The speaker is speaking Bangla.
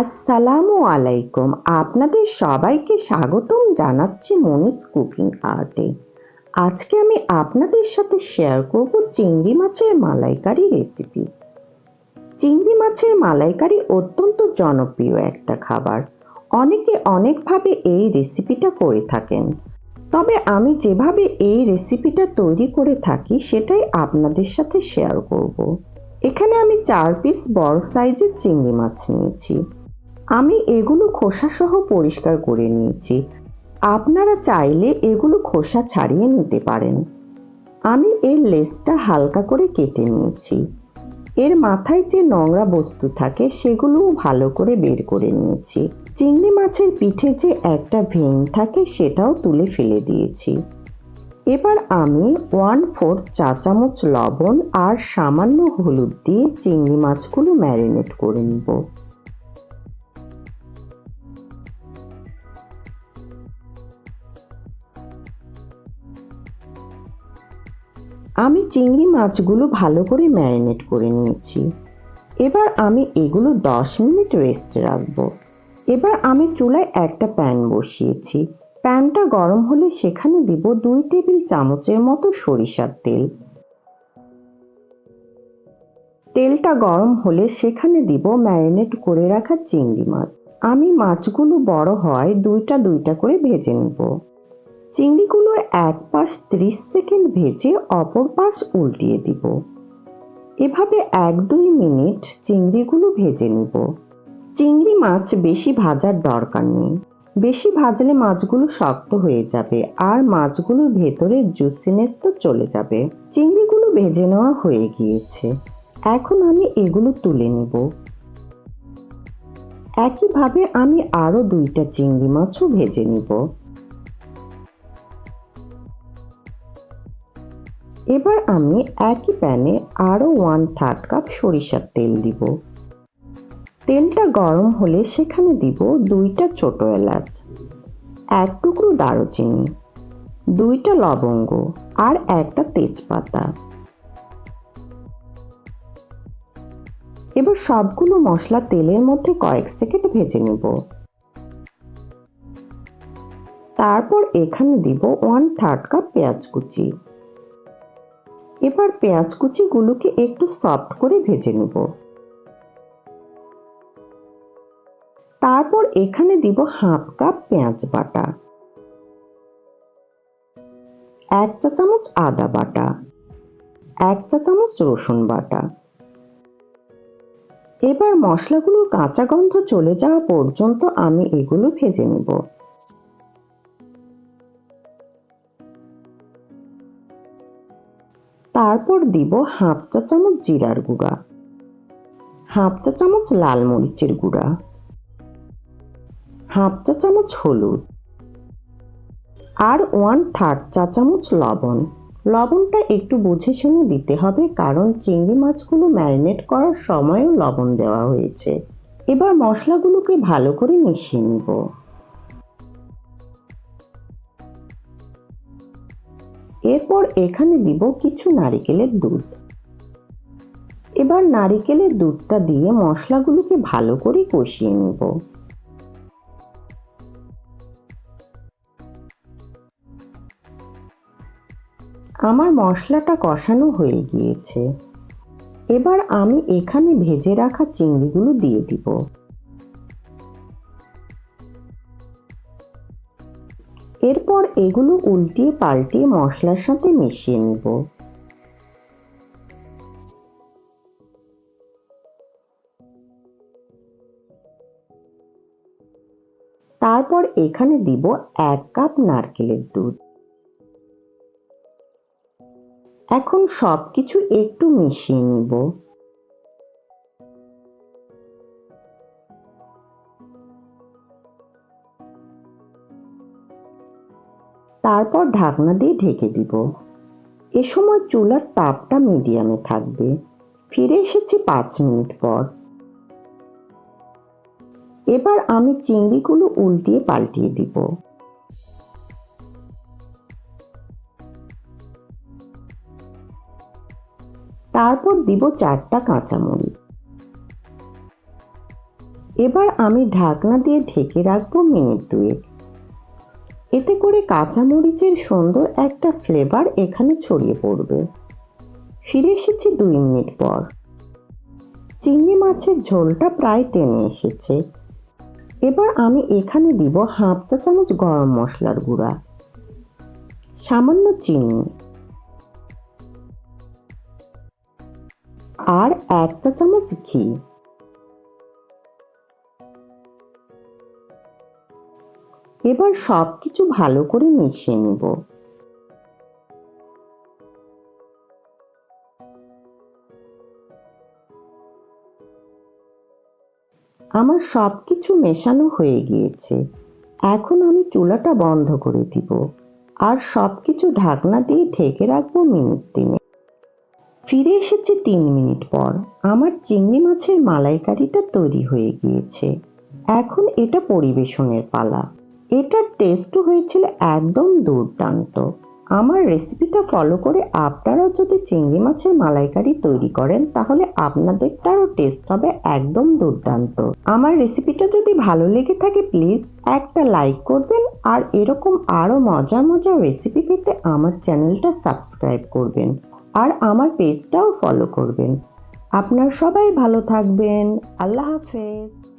আসসালামু আলাইকুম। আপনাদের সবাইকে স্বাগতম জানাচ্ছি মনিস কুকিং আর্টে। আজকে আমি আপনাদের সাথে শেয়ার করব চিংড়ি মাছের মালাইকারি রেসিপি। চিংড়ি মাছের মালাইকারি অত্যন্ত জনপ্রিয় একটা খাবার। অনেকে অনেকভাবে এই রেসিপিটা করে থাকেন। তবে আমি যেভাবে এই রেসিপিটা তৈরি করে থাকি, সেটাই আপনাদের সাথে শেয়ার করব। এখানে আমি চার পিস বড় সাইজের চিংড়ি মাছ নিয়েছি। আমি এগুলো খোসাসহ পরিষ্কার করে নিয়েছি। আপনারা চাইলে এগুলো খোসা ছাড়িয়ে নিতে পারেন। আমি এর লেসটা হালকা করে কেটে নিয়েছি। এর মাথায় যে নোংরা বস্তু থাকে, সেগুলোও ভালো করে বের করে নিয়েছি। চিংড়ি মাছের পিঠে যে একটা ভেঙ থাকে, সেটাও তুলে ফেলে দিয়েছি। এবার আমি ওয়ান ফোর্থ চা চামচ লবণ আর সামান্য হলুদ দিয়ে চিংড়ি মাছগুলো ম্যারিনেট করে নেব। আমি চিংড়ি মাছগুলো ভালো করে ম্যারিনেট করে নিয়েছি। এবার আমি এগুলো দশ মিনিট রেস্টে রাখব। এবার আমি চুলায় একটা প্যান বসিয়েছি। প্যানটা গরম হলে সেখানে দিব দুই টেবিল চামচের মতো সরিষার তেল। তেলটা গরম হলে সেখানে দিব ম্যারিনেট করে রাখা চিংড়ি মাছ। আমি মাছগুলো বড় হয় দুইটা দুইটা করে ভেজে নেব। চিংড়িগুলোর এক পাশ ত্রিশ সেকেন্ড ভেজে অপর পাশ উল্টিয়ে দিব। এভাবে এক দুই মিনিট চিংড়িগুলো ভেজে নিব। চিংড়ি মাছ বেশি ভাজার দরকার নেই। বেশি ভাজলে মাছগুলো শক্ত হয়ে যাবে আর মাছগুলোর ভেতরে জুসিনেস তো চলে যাবে। চিংড়িগুলো ভেজে নেওয়া হয়ে গিয়েছে। এখন আমি এগুলো তুলে নিব। একইভাবে আমি আরও দুইটা চিংড়ি মাছও ভেজে নিব। এবার আমি একই প্যানে আরও ওয়ান থার্ড কাপ সরিষার তেল দিব। তেলটা গরম হলে সেখানে দিব দুইটা ছোট এলাচ, এক টুকরো দারুচিনি, দুইটা লবঙ্গ আর একটা তেজপাতা। এবার সবগুলো মশলা তেলের মধ্যে কয়েক সেকেন্ড ভেজে নেব। তারপর এখানে দিব ওয়ান থার্ড কাপ পেঁয়াজ কুচি। এবার পেঁয়াজ কুচিগুলোকে একটু সফট করে ভেজে নেব। তারপর এখানে দিব হাফ কাপ পেঁয়াজ বাটা। এক চা চামচ আদা বাটা। এক চা চামচ রসুন বাটা। এবার মশলাগুলোর কাঁচা গন্ধ চলে যাওয়া পর্যন্ত আমি এগুলো ভেজে নেব। তারপর দিব হাফ চা চামচ জিরার গুঁড়া, হাফ চা চামচ লাল মরিচের গুঁড়া, হাফ চা চামচ হলুদ আর ওয়ান থার্ড চা চামচ লবণ। লবণটা একটু বুঝে শুনে দিতে হবে কারণ চিংড়ি মাছগুলো ম্যারিনেট করার সময়ও লবণ দেওয়া হয়েছে। এবার মশলাগুলোকে ভালো করে মিশিয়ে নিব। এরপর এখানে দিব কিছু নারিকেলের দুধ। এবার নারিকেলের দুধটা দিয়ে মশলাগুলোকে ভালো করে কষিয়ে নিব। আমার মশলাটা কষানো হয়ে গিয়েছে। এবার আমি এখানে ভেজে রাখা চিংড়িগুলো দিয়ে দিব। এরপর এগুলো উল্টিয়ে পাল্টিয়ে মশলার সাথে মিশিয়ে নিব। তারপর এখানে দিব এক কাপ নারকেলের দুধ। এখন সবকিছু একটু মিশিয়ে নিব। তারপর ঢাকনা দিয়ে ঢেকে দিব। এ সময় চুলার তাপটা মিডিয়ামে থাকবে। ফিরে এসেছি পাঁচ মিনিট পর। এবার আমি চিংড়িগুলো উল্টিয়ে পাল্টিয়ে দিব। তারপর দিব চারটা কাঁচামরিচ। এবার আমি ঢাকনা দিয়ে ঢেকে রাখব মিনিট দুয়েক। এতে করে কাঁচামরিচের সুন্দর একটা ফ্লেভার এখানে ছড়িয়ে পড়বে। ফিরে এসেছি দুই মিনিট পর। চিংড়ি মাছের ঝোলটা প্রায় টেনে এসেছে। এবার আমি এখানে দিব হাফ চা চামচ গরম মশলার গুঁড়া। সামান্য চিনি। আর এক চা চামচ ঘি। এবার সবকিছু ভালো করে মিশিয়ে নিব। আমার সবকিছু মেশানো হয়ে গিয়েছে। এখন আমি চুলাটা বন্ধ করে দিব। আর সবকিছু ঢাকনা দিয়ে ঢেকে রাখব মিনিট তিনে ফিরে এসেছে তিন মিনিট পর। আমার চিংড়ি মাছের মালাইকারিটা তৈরি হয়ে গিয়েছে। এখন এটা পরিবেশনের পালা। এটার টেস্টও হয়েছিল একদম দুর্দান্ত। আমার রেসিপিটা ফলো করে আপনারাও যদি চিংড়ি মাছের মালাইকারি তৈরি করেন, তাহলে আপনাদেরটারও টেস্ট হবে একদম দুর্দান্ত। আমার রেসিপিটা যদি ভালো লেগে থাকে প্লিজ একটা লাইক করবেন আর এরকম আরও মজার মজার রেসিপি পেতে আমার চ্যানেলটা সাবস্ক্রাইব করবেন আর আমার পেজটাও ফলো করবেন। আপনার সবাই ভালো থাকবেন। আল্লাহ হাফেজ।